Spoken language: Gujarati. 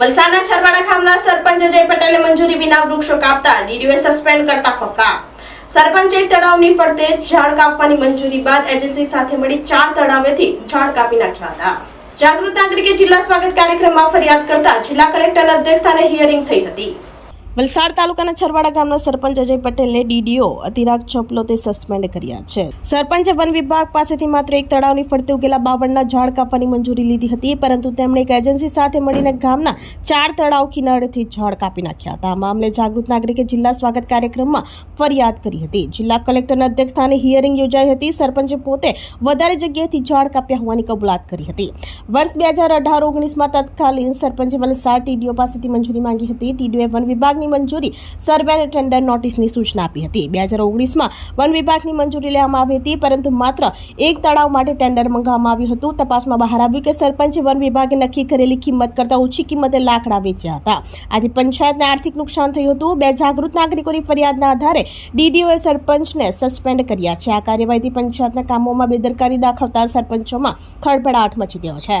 વલસાડના છરવાડા ગામના સરપંચ અજય પટેલે મંજૂરી વિના વૃક્ષો કાપતા ડીડીઓએ સસ્પેન્ડ કરતા ફફડા. સરપંચે તળાવની ફરતે ઝાડ કાપવાની મંજૂરી બાદ એજન્સી સાથે મળી ચાર તળાવેથી ઝાડ કાપી નાખ્યા હતા. જાગૃત નાગરિકે જિલ્લા સ્વાગત કાર્યક્રમમાં ફરિયાદ કરતા જિલ્લા કલેક્ટરના અધ્યક્ષસ્થાને હિયરિંગ થઈ હતી. વલસાડ તાલુકાના છરવાડા ગામના સરપંચ અજય પટેલને ડીડીઓ અતિરાગ ચોપલોતે સસ્પેન્ડ કર્યા છે. સરપંચે વન વિભાગ પાસેથી માત્ર એક તળાવની ફરતે ઉગેલા બાવળના ઝાડ કાપવાની મંજૂરી લીધી હતી, પરંતુ તેમણે એક એજન્સી સાથે મળીને ગામના ચાર તળાવ કિનારેથી ઝાડ કાપી નાખ્યા હતા. આ મામલે જાગૃત નાગરિકે જિલ્લા સ્વાગત કાર્યક્રમમાં ફરિયાદ કરી હતી. જિલ્લા કલેક્ટરના અધ્યક્ષસ્થાને હિયરિંગ યોજાઈ હતી. સરપંચે પોતે વધારે જગ્યાએથી ઝાડ કાપ્યા હોવાની કબૂલાત કરી હતી. વર્ષ બે હજાર અઢાર ઓગણીસમાં તત્કાલીન સરપંચે વલસાડ ટીડીઓ પાસેથી મંજૂરી માંગી હતી. ટીડીઓએ વન વિભાગની મંજૂરી સર્વે અને ટેન્ડર નોટિસની સૂચના આપી હતી. બે હજાર ઓગણીસમાં વન વિભાગની મંજૂરી લેવામાં આવી હતી, પરંતુ માત્ર એક તળાવ માટે ટેન્ડર મંગાવવામાં આવ્યું હતું. તપાસમાં બહાર આવ્યું કે સરપંચે વન વિભાગે નક્કી કરેલી કિંમત કરતાં ઓછી કિંમતે લાકડા વેચ્યા હતા. આજે પંચાયતને આર્થિક નુકસાન થયું હતું. બે જાગૃત નાગરિકોની ફરિયાદના આધારે ડીડીઓએ સરપંચને સસ્પેન્ડ કર્યા છે. આ કાર્યવાહીથી પંચાયતના કામોમાં બેદરકારી દાખવતા સરપંચોમાં ખળભળાટ મચી ગયો છે.